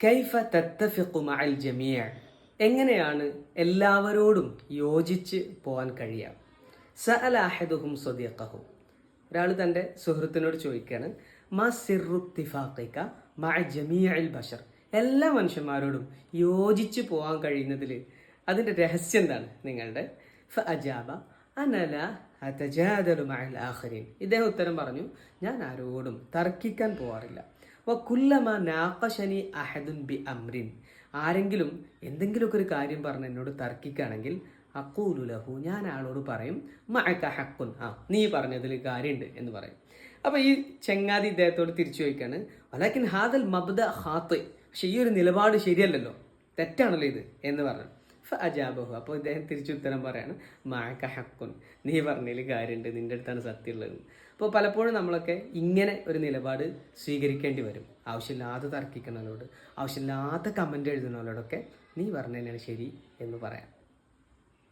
കൈഫ തത്തഫിക്കുമ മഅൽ ജമീഅ? എങ്ങനെയാണ് എല്ലാവരോടും യോജിച്ച് പോകാൻ കഴിയുക? സഅല അഹദുഹും സ്വദീഖഹു ഒരാൾ തന്റെ സുഹൃത്തിനോട് ചോദിക്കുകയാണ് മാ സിറുത്തിഫാഖിക ജമിയ ജമീഅൽ ബഷർ? എല്ലാ മനുഷ്യന്മാരോടും യോജിച്ച് പോകാൻ കഴിയുന്നതിൽ അതിന്റെ രഹസ്യം എന്താണ് നിങ്ങളുടെ? ഫ അജാബ അനല അതജാദലു മഅൽ ആഖിരീൻ. ഇദ്ദേഹം ഉത്തരം പറഞ്ഞു ഞാൻ ആരോടും തർക്കിക്കാൻ പോവാറില്ല. വക്കുല്ലമ അഹദുൻ ബി അമ്രിൻ. ആരെങ്കിലും എന്തെങ്കിലുമൊക്കെ ഒരു കാര്യം പറഞ്ഞ് എന്നോട് തർക്കിക്കുകയാണെങ്കിൽ അക്കൂലു ലഹു ഞാൻ ആളോട് പറയും മഴക്ക ഹക്കുൻ ആ നീ പറഞ്ഞതിൽ കാര്യമുണ്ട് എന്ന് പറയും. അപ്പോൾ ഈ ചെങ്ങാതി ഇദ്ദേഹത്തോട് തിരിച്ചു ചോദിക്കാണ് അതാക്കിൻ ഹാദൽ മബ്ദ ഹാത്ത് പക്ഷെ ഈ ഒരു നിലപാട് ശരിയല്ലല്ലോ തെറ്റാണല്ലോ ഇത് എന്ന് പറഞ്ഞു. അജാബഹു. അപ്പോൾ ഇദ്ദേഹം തിരിച്ചുത്തരം പറയാണ് മാക്ക ഹക്കുൻ. നീ പറഞ്ഞതിൽ കാര്യമുണ്ട് നിന്റെ അടുത്താണ് സത്യമുള്ളത് അപ്പോൾ പലപ്പോഴും നമ്മളൊക്കെ ഇങ്ങനെ ഒരു നിലപാട് സ്വീകരിക്കേണ്ടി വരും. ആവശ്യമില്ലാതെ തർക്കിക്കുന്നവരോട് ആവശ്യമില്ലാത്ത കമന്റ് എഴുതുന്നവരോടൊക്കെ നീ പറഞ്ഞതന്നെയാണ് ശരി എന്ന് പറയാം.